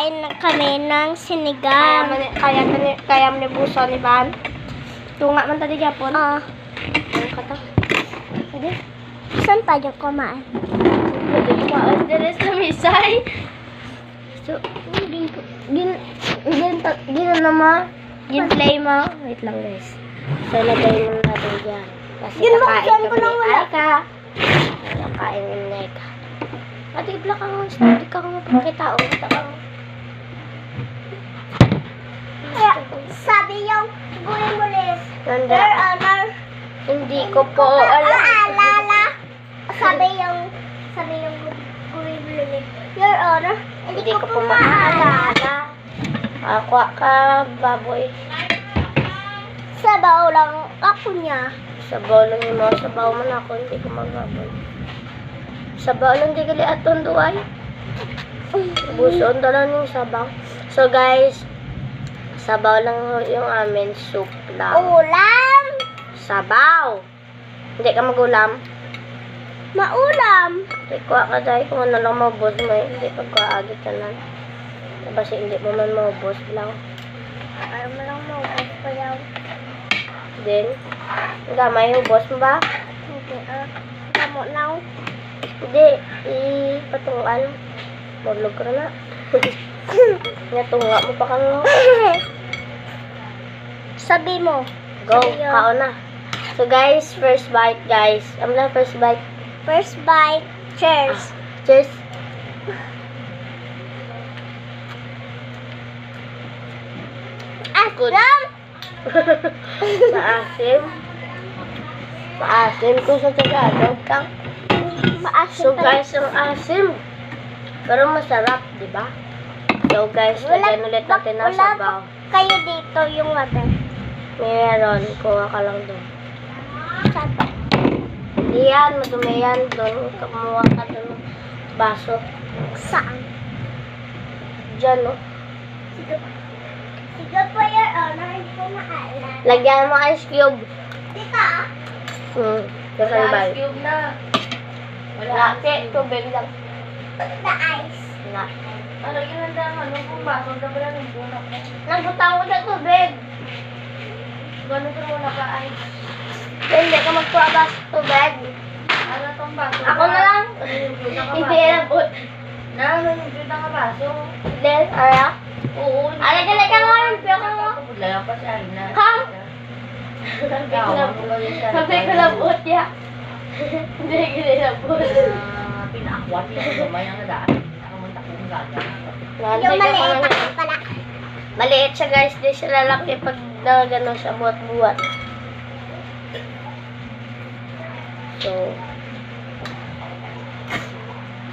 Kakain na kami ng Kaya sinigang. man kaya man kaya man ni buso ni Van. Tunga man tadi gyapon. Ah, Ano ka ta? Hindi. saan tayo kumain? Pwede ko maan dire sa misay. So, Gin gin gin gin na ma. Gin play mo. Wait lang guys. So lagay mo natin diyan. Kasi Gin mo, kakain kami wala? Aika. Kakain ni Neka. Ate, ibla ka nga. Hindi ka nga pakita. O, kita ka nga. kaya, sabi yung Your Honor, Hindi ko po alam. maalala. Sabi yung, sabi yung gulimulis. Your Honor, Hindi ko po maalala. Ako ka, baboy. Sabaw lang ako niya. Sabaw lang yung mga sabaw man ako. Hindi ko magbaboy. Sabaw lang di gali aton duay. Buson lang yung sabaw. So guys, sabaw lang yung amin. Soup lang. Ulam! Sabaw! Hindi ka magulam. Maulam! Hindi ko ka dahil kung ano lang maubos mo. eh. Hindi pag kaagit ka lang. Kasi hindi mo man maubos lang. Ayaw mo lang maubos pa yaw. Then, gamay ubos mo ba? Hindi ah. Tamo now. Hindi, ipatungal. Morlog ka na. Natunga mo pa kang Sabi mo. Go, Sabi yun. kao na. So guys, first bite guys. Ano na first bite? First bite. Cheers. Cheers. Ah, Good. Ram! Maasim. Maasim ko sa Tagalog kang. Maasim So guys, ang asim. Pero masarap, di ba? So guys, lagyan ulit natin ng wala sabaw. pa kayo dito yung water. Meron, kuha ka lang doon. Pa? Yan, madumi yan. Doon, kumuha ka doon ng baso. Saan? Diyan, no? Sige. Sige po your honor. Hindi ko maalala. Lagyan mo ice cube. Dito ah. Hmm. Kasi ba? cube na. Wala. Kasi, tubig lang. The ice. Na. Ano yun ang dama? Ano kung baso na pala ng bunak mo? Nagbutang ko sa tubig. Gano'n ko wala ka ay. Hindi ka magkuha ba sa tubig. Ano tong baso? Ako na lang. Hindi. Na, yung juta ka baso? Then, ara. Oo. Ala, dali ka nga yung piyo ka nga. Paglayan pa siya. na. Kam? Sabi ko lang. Sabi ko labot ya. Hindi ko labot. Pinakwat yung gamay ang nadaan. Ako man takong gaga. Yung maliit pala. Maliit siya guys, di siya lalaki pag na gano'n siya buhat-buhat. So,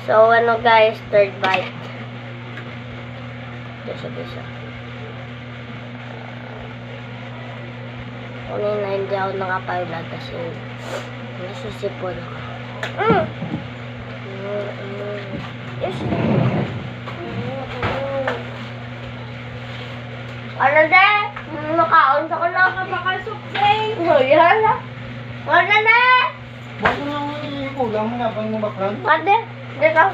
so ano guys, third bite. Disa, disa. Kunin na hindi ako nakapayla kasi nasisipon ako. Mm. Mm, mm. Yes. Ano de? Nakaon sa ko lang kapakasukling. Oh, yan na. Ano de? Bakit mo yung kulang mo na bang mo baklan? Ate, di ka.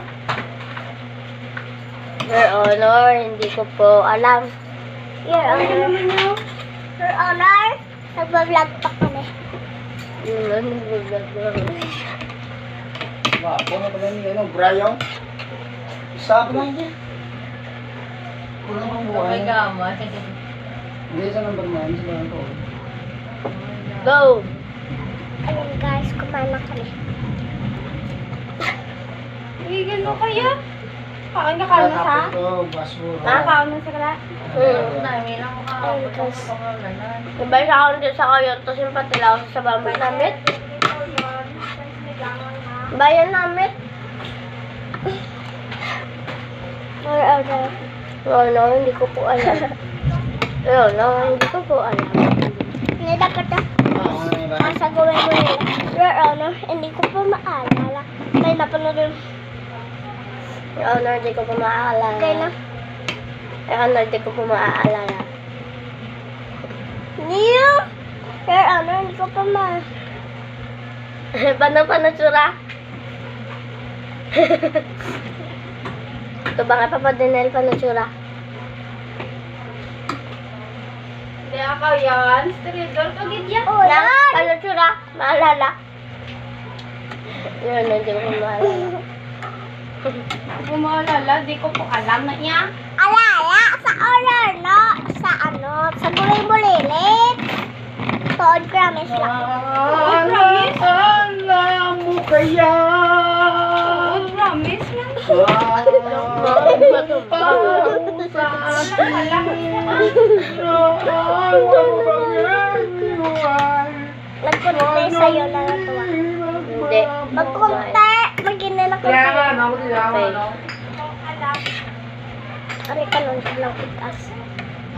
Your Honor, hindi ko po alam. Your honor. Your honor. Nagbablog pa kami. Yun lang, nagbablog lang. Ba, ako na pala ni ano, Brian. Isa pa lang din. Kulang ang buhay. May gamay. Hindi sa number 9, sa lang to. Go! Ayun guys, kumain na kami. Igil mo kaya? Kain ka kain sa? Ito, basura. Ha? Mo sa kala? Hmm. Dami lang ka. Ayun, guys. Diba sa ako dito sa kayo, tapos yung patilaw sa bambay namin? Bayan namin? Your honor. Your Honor, hindi ko po alam. Your Honor, hindi ko po alam. Hindi dapat na. Ah, ano na ba? Asa gawin mo nila. Your honor. Hindi ko pa maalala. Kaya napanood yung Your Honor, hindi ko po maaalala. kaya na. Your Honor, hindi ko po maaalala. Niyo! Your honor, hindi ko pa ma... paano, paano tsura? Ito ba nga, Papa Denel, paano tsura? Hindi ako yan. Stridor ka gidya. Oh, Lang, yan. ano tsura? Maalala? Yun, hindi ko maalala. Kung maalala, di ko po alam na iya. Alala, sa order, no? Sa ano, sa buling-bulilit. Toad promise lang. promise? Alam mo kaya? Oh, promise lang. Nagkunti sa'yo na natuwa. Hindi. Magkunti, magina na Kaya nga, kunti. no? Kaya nga, no? Ari ka nun silang itas.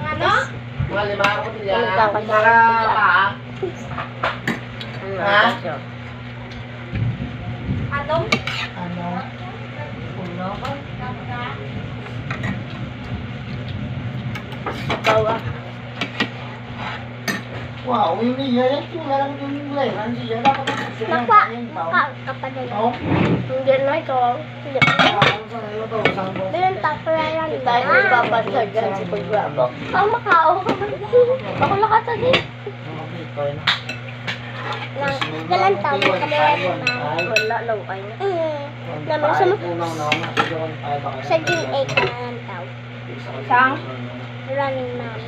Ano? Mga lima ako Ano kasi? Para pa. Ano, Ha? Anong? Ano? Uno ka? Bawa. Wow, ini ya yang tu lang yung mulai. Ano siya dapat siya lang Nakwa, yung tao. nakwa ka pa din. Tao? Hindi na ikaw. Hindi. Sa nilo to? Saan ko? Bilang tapuraran Hindi tayo dyan si Pagwabo. Ah, Macau. Ako lakata din. Nang galang taon ka din na. Wala, laway na. Naman sa sa June 8 ka na lang tao. Sang? Running man.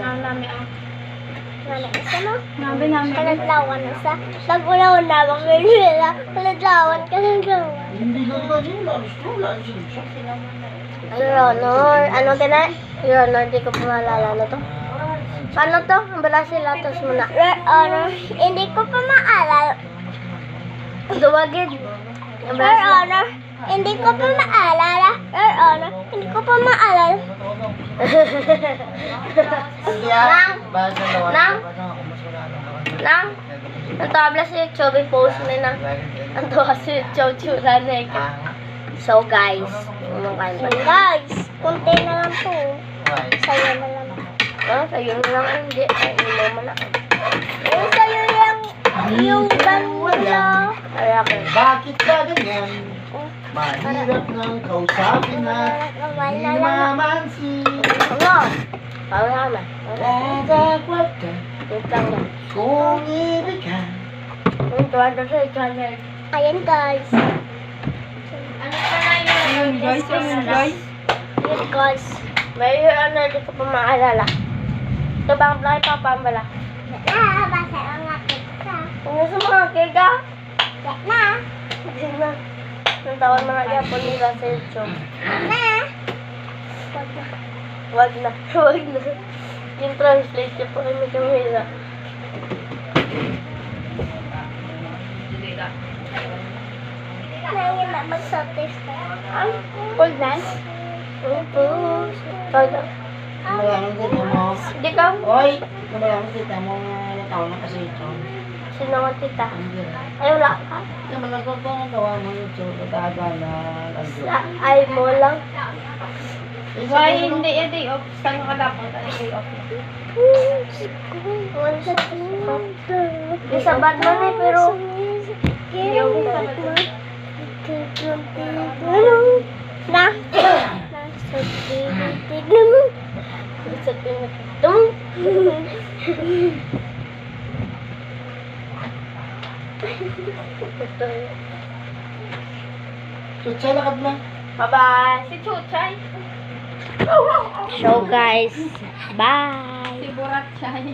Nang namin ang Running isa no? nabi namin. Kaladlawan na sa. Nagulaw na bang ganyan Kaladlawan, kaladlawan. Hindi ko ba? Lalos ko, lalos siya. Your Honor. Ano din na? Your Honor, di ko pa maalala na to. Paano to? Ang bala sila, tos muna. Your Honor, hindi ko pa maalala. Bala Your. Honor, hindi ko pa maalala. Your Honor, hindi ko pa maalala. Hindi ah. Nang? Nang? Nang? Ang tabla si Chubby post na na. Ang tuwa si na eh. Ah, So guys, kumakain pa. Guys, kunti na lang to. why? Sa'yo na lang. Ah, sa'yo na lang. Hindi. Ay, hindi mo na. Yung sa'yo yung, yung ganda. Ay, ako. Bakit ba ganyan? Mahirap nang kausapin na Naman Hindi na lang. mamansin Ano? Paano naman? Natakwat ka Wait lang yan. Kung ibig ka Yung tuwa doon sa channel. Ayan, guys. Ano pa na yun? guys, yun guys. Yun, guys. May ano, di ko pa maalala. Ito bang play pa pambala? Na, basa ang aking sa. Ano sa mga kega? Na, Hindi na. Nang tawag mga yapon nila sa YouTube. na. Wag na. Wag na. Wag na. Yung translate niya po kay Mika Mira. Ngayon na mag-softest ka. Ay, cold dance? Opo. Cold Malamang kita mo Di ka? Oy! Malamang kita mo Natawa na kasi ito Tita? Hindi Ay, wala ka. Naman ako pa ang tawa mo YouTube Kataga na Lagyo Sa ay mo lang. Why hindi eh, day off? Saan ka dapat? Ano day off? Wala sa Di sa Batman eh, pero... Yung Na. Titig mo. Di sa Tum! So, siya lakad na Bye-bye! Si Chuchay. So guys, bye! Si Burat Chay.